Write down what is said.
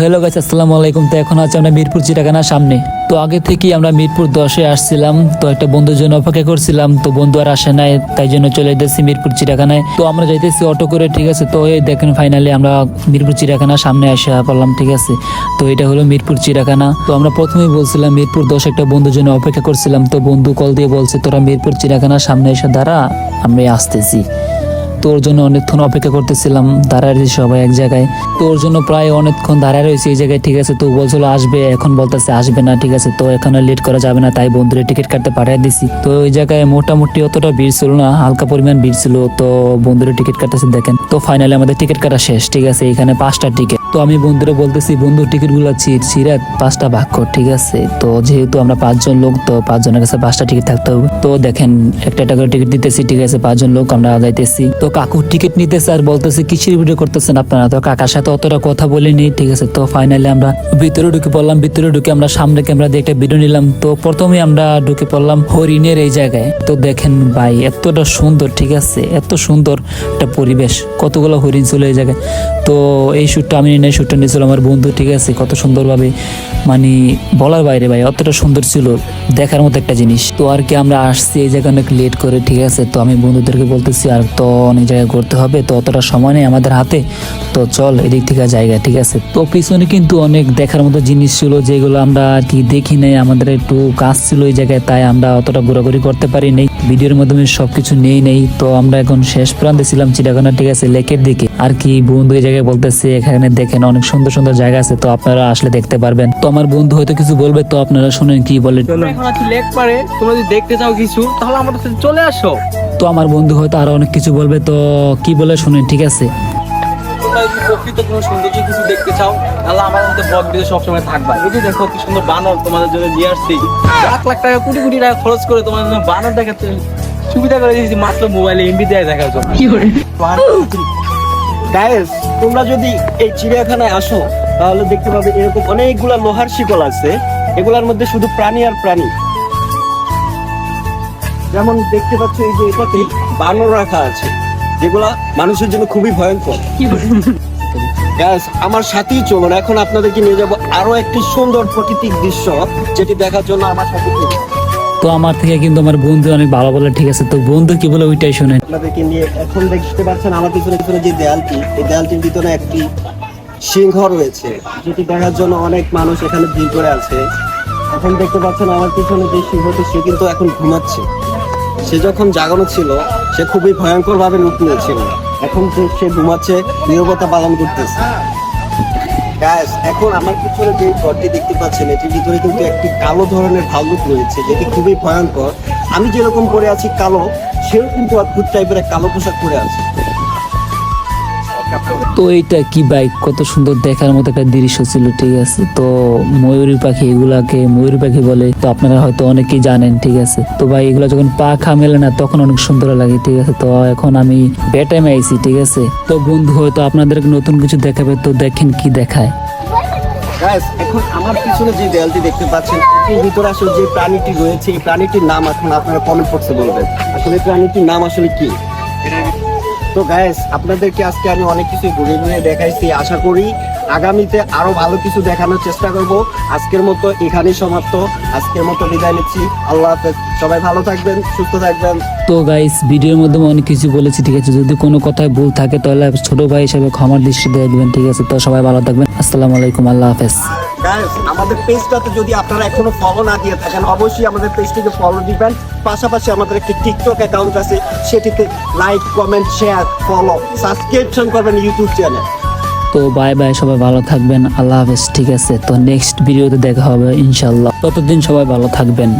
Hello গাছ আসসালামু আলাইকুম। তো এখন আছে আমরা মিরপুর চিটাগানার সামনে। তো আগে থেকেই আমরা মিরপুর দশে আসছিলাম। তো একটা বন্ধুর জন্য অপেক্ষা করছিলাম। তো বন্ধু আর আসে নাই, তাই জন্য চলে যেতেছি মিরপুর চিড়াখানায় তো আমরা যাইতেছি অটো করে, ঠিক আছে? তো এই দেখেন ফাইনালি আমরা মিরপুর চিড়াখানার সামনে এসে পড়লাম, ঠিক আছে? তো এটা হলো মিরপুর চিড়াখানা তো আমরা প্রথমেই বলছিলাম মিরপুর দশ একটা বন্ধুর জন্য অপেক্ষা করছিলাম। তো বন্ধু কল দিয়ে বলছে, তোরা মিরপুর চিড়াখানার সামনে এসে দাঁড়া, আমি আসতেছি। তোর জন্য অনেকক্ষণ অপেক্ষা করতেছিলাম, দাঁড়ায় রয়েছি সবাই এক জায়গায়। তোর জন্য প্রায় অনেকক্ষণ দাঁড়ায় রয়েছে এই জায়গায়, ঠিক আছে? তো বলছিল আসবে, এখন বলতেছে আসবে না, ঠিক আছে? তো এখানে লেট করা যাবে না, তাই বন্ধুরে টিকিট কাটতে পাঠিয়ে দিছি। তো ওই জায়গায় মোটামুটি অতটা ভিড় ছিল না, হালকা পরিমাণ ভিড় ছিল, তো বন্ধুরে টিকিট কাটতেছে, দেখেন। তো ফাইনালি আমাদের টিকিট কাটা শেষ, ঠিক আছে? এখানে পাঁচটা টিকিট তো আমি বন্ধুরে বলতেছি, বন্ধু টিকিটগুলো চির পাঁচটা ভাগ কর, ঠিক আছে? তো যেহেতু আমরা পাঁচজন লোক, তো পাঁচজনের কাছে পাঁচটা টিকিট থাকতে হবে। তো দেখেন, একটা করে টিকিট দিতেছি, ঠিক আছে? পাঁচজন লোক, আমরা যাইতেছি তো কাকু টিকিট নিতেছে আর বলতেছে, কিসের ভিডিও করতেছেন আপনারা? তো কাকার সাথে অতটা কথা বলিনি, ঠিক আছে? তো ফাইনালি আমরা ভিতরে ঢুকে পড়লাম, ভিতরে ঢুকে আমরা সামনে ক্যামেরা দিয়ে একটা ভিডিও নিলাম। তো প্রথমে আমরা ঢুকে পড়লাম হরিণের এই জায়গায়। তো দেখেন ভাই, এতটা সুন্দর, ঠিক আছে? এত সুন্দর একটা পরিবেশ। কতগুলো হরিণ এই জায়গায়? তো এই শ্যুটটা আমি নিয়ে শ্যুটটা নিয়েছিল আমার বন্ধু, ঠিক আছে? কত সুন্দরভাবে মানে বলার বাইরে ভাই, অতটা সুন্দর ছিল দেখার মতো একটা জিনিস। তো আর কি আমরা আসছি, এই জায়গায় অনেক লেট করে, ঠিক আছে? তো আমি বন্ধুদেরকে বলতেছি, আর তো অনেক জায়গায় করতে হবে, তো অতটা সময় নেই আমাদের হাতে। তো চল এদিক থেকে জায়গা, ঠিক আছে? তো পিছনে কিন্তু অনেক দেখার মতো জিনিস ছিল যেগুলো আমরা আর কি দেখি নাই। আমাদের একটু কাজ ছিল এই জায়গায়, তাই আমরা অতটা ঘোরাঘুরি করতে পারি নাই ভিডিওর মাধ্যমে সবকিছু নেই নেই। তো আমরা এখন শেষ প্রান্তে ছিলাম চিড়াখানা ঠিক আছে লেকের দিকে। আর কি বন্ধু এই জায়গায় বলতেছে এখানে দেখেন অনেক সুন্দর সুন্দর জায়গা আছে তো আপনারা আসলে দেখতে পারবেন। তো আমার বন্ধু হয়তো কিছু বলবে তো আপনারা শুনেন কি বলে। তোমরা এখন আছি লেক পারে তোমরা যদি দেখতে চাও কিছু তাহলে আমাদের চলে আসো। তো আমার বন্ধু হয়তো আরও অনেক কিছু বলবে তো কি বলে শুনেন ঠিক আছে। তোমরা যদি প্রকৃত কোনো সৌন্দর্য কিছু দেখতে চাও তাহলে আমার মধ্যে ব্লগ ভিডিও সবসময় থাকবা। এই যে দেখো কি সুন্দর বানর তোমাদের জন্য নিয়ে আসছি। লাখ লাখ টাকা কোটি কোটি টাকা খরচ করে তোমাদের জন্য বানর দেখাতে সুবিধা করে দিয়েছি মাত্র মোবাইলে এমবি দেয় দেখার জন্য। গায়েস তোমরা যদি এই চিড়িয়াখানায় আসো তাহলে দেখতে পাবে এরকম অনেকগুলা লোহার শিকল আছে। এগুলার মধ্যে শুধু প্রাণী আর প্রাণী। যেমন দেখতে পাচ্ছ এই যে এটাতে বানর রাখা আছে। যেগুলা মানুষের জন্য খুবই ভয়ঙ্কর। আমার সাথেই চলুন এখন আপনাদেরকে নিয়ে যাব আরও একটি সুন্দর প্রাকৃতিক দৃশ্য যেটি দেখার জন্য আমার সাথে তো আমার থেকে কিন্তু আমার বন্ধু অনেক ভালো বলে ঠিক আছে তো বন্ধু কি বলে ওইটাই শুনেন। আপনাদেরকে নিয়ে এখন দেখতে পাচ্ছেন আমার পিছনে পিছনে যে দেয়ালটি এই দেয়ালটির ভিতরে একটি সিংহ রয়েছে যেটি দেখার জন্য অনেক মানুষ এখানে ভিড় করে আছে। এখন দেখতে পাচ্ছেন আমার পিছনে যে সিংহটি সে কিন্তু এখন ঘুমাচ্ছে। সে যখন জাগানো ছিল, সে খুবই ভয়ঙ্কর ভাবে রূপ নিয়েছিল। এখন সে ঘুমাচ্ছে, নিরবতা পালন করতেছে। গ্যাস এখন আমার পিছনে যে ঘরটি দেখতে পাচ্ছেন, এটির ভিতরে কিন্তু একটি কালো ধরনের ভাল্লুক রয়েছে, যেটি খুবই ভয়ঙ্কর। আমি যেরকম পরে আছি কালো, সেও কিন্তু অদ্ভুত টাইপের কালো পোশাক পরে আছে। তো এইটা কি বাইক কত সুন্দর দেখার মতো একটা দৃশ্য ছিল, ঠিক আছে? তো ময়ূরী পাখি এগুলাকে ময়ূরী পাখি বলে তো আপনারা হয়তো অনেকেই জানেন, ঠিক আছে? তো ভাই, এগুলো যখন পাখা মেলে না, তখন অনেক সুন্দর লাগে, ঠিক আছে? তো এখন আমি বেটাইমে আইছি ঠিক আছে? তো বন্ধু, হয়তো আপনাদের নতুন কিছু দেখাবে, তো দেখেন কি দেখায়। এখন আমার পিছনে যে দেয়ালটি দেখতে পাচ্ছেন, এর ভিতরে আসলে যে প্রাণীটি রয়েছে, এই প্রাণীটির নাম এখন আপনারা কমেন্ট বক্সে বলবেন। আসলে প্রাণীটির নাম আসলে কি? তো গাইস আপনাদেরকে আজকে আমি অনেক কিছু ঘুরে ঘুরে দেখাইছি। আশা করি আগামীতে আরও ভালো কিছু দেখানোর চেষ্টা করব। আজকের মতো এখানেই সমাপ্ত। আজকের মতো বিদায় নিচ্ছি। আল্লাহ হাফেজ। সবাই ভালো থাকবেন, সুস্থ থাকবেন। তো গাইস ভিডিওর মাধ্যমে অনেক কিছু বলেছি, ঠিক আছে? যদি কোনো কথায় ভুল থাকে, তাহলে ছোট ভাই হিসেবে ক্ষমার দৃষ্টি দিয়ে দিবেন ঠিক আছে? তো সবাই ভালো থাকবেন। আসসালামু আলাইকুম, আল্লাহ হাফেজ। গাইস আমাদের পেজটাতে যদি আপনারা এখনও ফলো না দিয়ে থাকেন, অবশ্যই আমাদের পেজটিকে ফলো দিবেন। পাশাপাশি আমাদের একটি টিকটক অ্যাকাউন্ট আছে, সেটিতে like comment share follow subscription করবেন ইউটিউব চ্যানেল তো বাই বাই সবাই ভালো থাকবেন, আল্লাহ হাফেজ, ঠিক আছে? তো নেক্সট ভিডিওতে দেখা হবে ইনশাল্লাহ ততদিন সবাই ভালো থাকবেন।